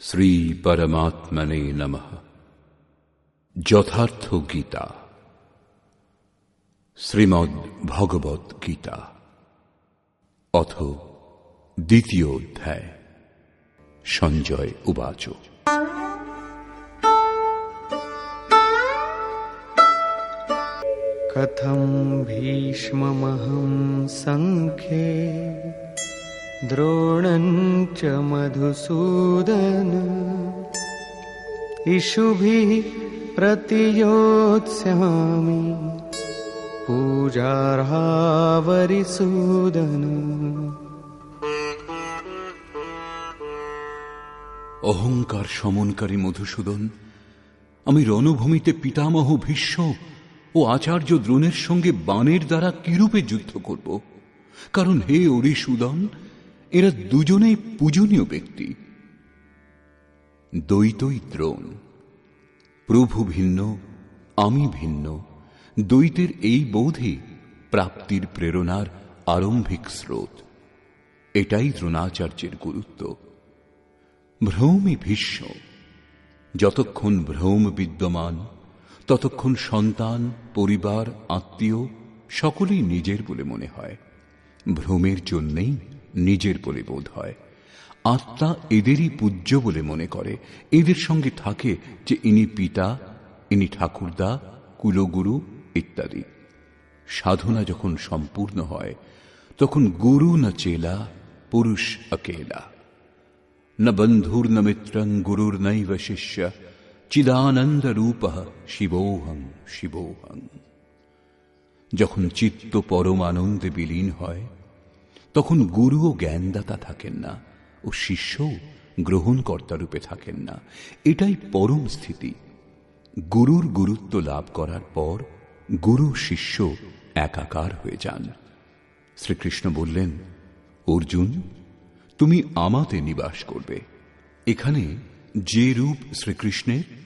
শ্রী পরমাত্মনে নমঃ যথার্থ গীতা শ্রীমদ্ ভগবত গীতা অথ দ্বিতীয় অধ্যায় সঞ্জয় উবাচ कथं भीष्ममहं सङ्ख्ये द्रोणं च मधुसूदन इषुभिः प्रतियोत्स्यामि पूजार्हावरिसूदन অহংকার সমনকারী মধুসূদন আমি রণভূমিতে পিতামহ ভীষ্ম ও আচার্য দ্রোণের সঙ্গে বাণের দ্বারা কিরূপে যুদ্ধ করব? কারণ হে অরিসুদন, এরা দুজনেই পূজনীয় ব্যক্তি। দ্বৈতই দ্রোণ, প্রভু ভিন্ন, আমি ভিন্ন, দ্বৈতের এই বোধই প্রাপ্তির প্রেরণার আরম্ভিক স্রোত। এটাই দ্রোণাচার্যের গুরুত্ব। ভ্রৌমই ভীষ্ম, যতক্ষণ ভ্রৌম বিদ্যমান ততক্ষণ সন্তান, পরিবার, আত্মীয় সকলেই নিজের বলে মনে হয়। ভ্রমের জন্যেই নিজের বলে বোধ হয়। আত্মা এদেরই পূজ্য বলে মনে করে। এদের সঙ্গে থাকে যে ইনি পিতা, ইনি ঠাকুরদা, কুলগুরু ইত্যাদি। সাধনা যখন সম্পূর্ণ হয়, তখন গুরু না চেলা, পুরুষ অকেলা না বন্ধুর না মিত্রং, গুরুর নাই বা শিষ্যা। চিদানন্দরূপः শিবোহং শিবোহং যখন চিত্ত পরম আনন্দে বিলীন হয়, তখন গুরু ও জ্ঞানদাতা থাকেন না ও শিষ্যও গ্রহণকর্তা রূপে থাকেন না। এটাই পরম স্থিতি। গুরুর গুরুত্ব লাভ করার পর গুরু শিষ্য একাকার হয়ে যান। শ্রীকৃষ্ণ বললেন, অর্জুন, তুমি আমাতে নিবাস করবে। এখানে যে রূপ শ্রীকৃষ্ণের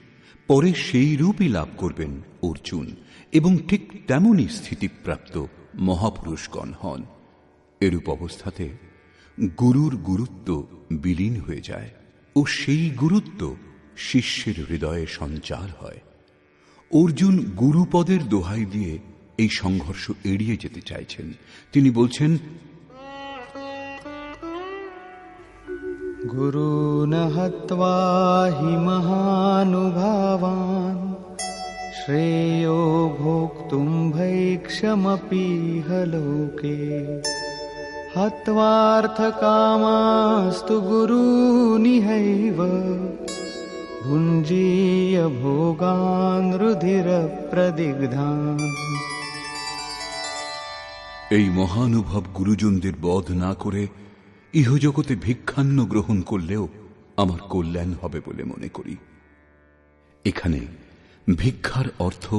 পরে সেই রূপই লাভ করবেন অর্জুন এবং ঠিক তেমনই স্থিতিপ্রাপ্ত মহাপুরুষগণ হন। এরূপ অবস্থাতে গুরুর গুরুত্ব বিলীন হয়ে যায় ও সেই গুরুত্ব শিষ্যের হৃদয়ে সঞ্চার হয়। অর্জুন গুরুপদের দোহাই দিয়ে এই সংঘর্ষ এড়িয়ে যেতে চাইছেন। তিনি বলছেন गुरून् हत्वा हि महानुभावान् श्रेयो भोक्तुं भैक्षमपीह लोके हत्वार्थकामास्तु गुरूनिहैव भुञ्जीय भोगान् रुधिरप्रदिग्धान् এই মহানুভব গুরুজনদের বধ না করে ইহজগতে ভিক্ষান্ন গ্রহণ করলেও আমার কল্যাণ হবে বলে মনে করি। এখানে ভিক্ষার অর্থ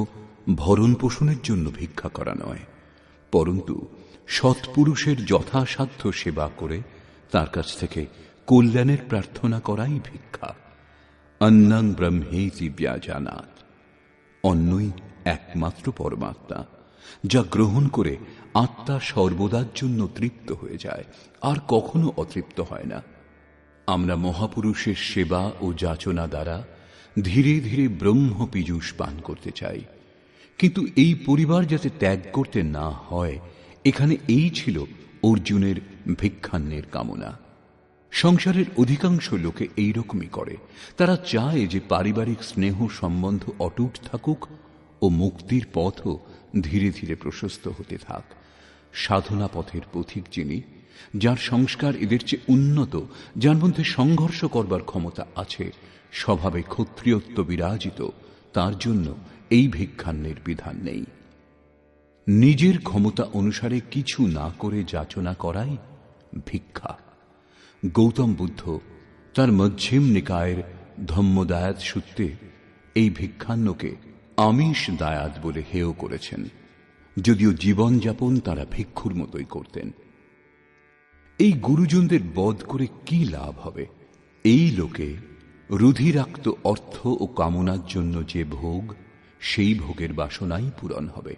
ভরণ পোষণের জন্য ভিক্ষা করা নয়, পরন্তু সৎপুরুষের যথাসাধ্য সেবা করে তার কাছ থেকে কল্যাণের প্রার্থনা করাই ভিক্ষা। অন্নং ব্রহ্মেতি ব্যাজানাত। অন্যই একমাত্র পরমাত্মা। যা গ্রহণ করে আত্মা সর্বদার জন্য তৃপ্ত হয়ে যায়, আর কখনো অতৃপ্ত হয় না। আমরা মহাপুরুষের সেবা ও যাচনা দ্বারা ধীরে ধীরে ব্রহ্ম পীযুষ পান করতে চাই। কিন্তু এই পরিবার যাতে ত্যাগ করতে না হয়, এখানে এই ছিল অর্জুনের ভিক্ষান্নের কামনা। সংসারের অধিকাংশ লোকে এই রকমই করে। তারা চায় যে পারিবারিক স্নেহ সম্বন্ধ অটুট থাকুক ও মুক্তির পথও ধীরে ধীরে প্রশস্ত হতে থাক। সাধনা পথের পথিক যিনি, যার সংস্কার এদের চেয়ে উন্নত, যার মধ্যে সংঘর্ষ করবার ক্ষমতা আছে, স্বভাবে ক্ষত্রিয়ত্ব বিরাজিত, তার জন্য এই ভিক্ষান্নের বিধান নেই। নিজের ক্ষমতা অনুসারে কিছু না করে যাচনা করাই ভিক্ষা। গৌতম বুদ্ধ তার মধ্যম নিকায়ের ধম্মদায়াত সূত্রে এই ভিক্ষান্নকে আমিষ দায়াত বলে হেয় করেছেন, যদিও জীবনযাপন তারা ভিক্ষুর মতোই করতেন। এই গুরুজনদের বধ করে কি লাভ হবে? এই লোকে রুধিরাক্ত অর্থ ও কামনার জন্য যে ভোগ, সেই ভোগের বাসনাই পূরণ হবে।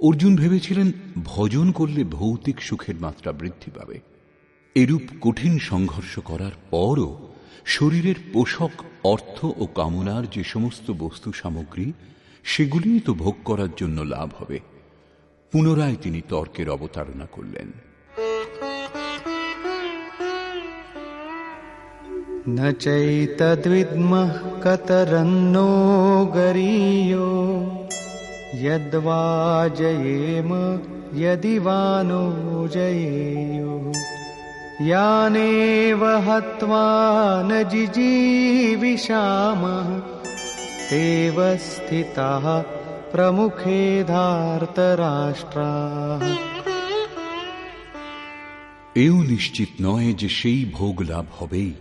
অর্জুন ভেবেছিলেন, ভজন করলে ভৌতিক সুখের মাত্রা বৃদ্ধি পাবে। এরূপ কঠিন সংঘর্ষ করার পরও শরীরের পোষক অর্থ ও কামনার যে সমস্ত বস্তু সামগ্রী সেগুলিই তো ভোগ করার জন্য লাভ হবে পুনরায় তিনি তর্কের অবতারণা করলেন न चैतद्विद्मः कतरन्नो गरीयो यद्वा जयेम यदि वा नो जयेयो यानेव हत्वा न जिजीविषामः तेव स्थिताः प्रमुखे धार्तराष्ट्राः এও নিশ্চিত নয় যে সেই ভোগ লাভ হবেই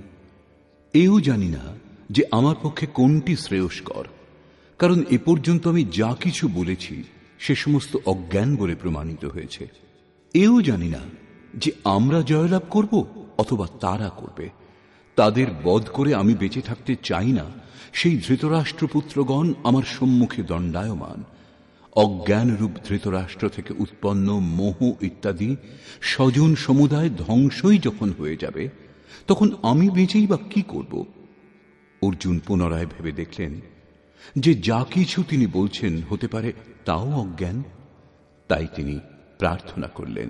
এও জানি না যে আমার পক্ষে কোনটি শ্রেয়স্কর কারণ এ পর্যন্ত আমি যা কিছু বলেছি সে সমস্ত অজ্ঞান বলে প্রমাণিত হয়েছে এও জানি না যে আমরা জয়লাভ করব অথবা তারা করবে, তাদের বধ করে আমি বেঁচে থাকতে চাই না, সেই ধৃতরাষ্ট্রপুত্রগণ আমার সম্মুখে দণ্ডায়মান। অজ্ঞানরূপ ধৃতরাষ্ট্র থেকে উৎপন্ন মোহ ইত্যাদি স্বজন সমুদায় ধ্বংসই যখন হয়ে যাবে, তখন আমি বেঁচেই বা কি করব? অর্জুন পুনরায় ভেবে দেখলেন যে যা কিছু তিনি বলছেন হতে পারে তাও অজ্ঞান। তাই তিনি প্রার্থনা করলেন।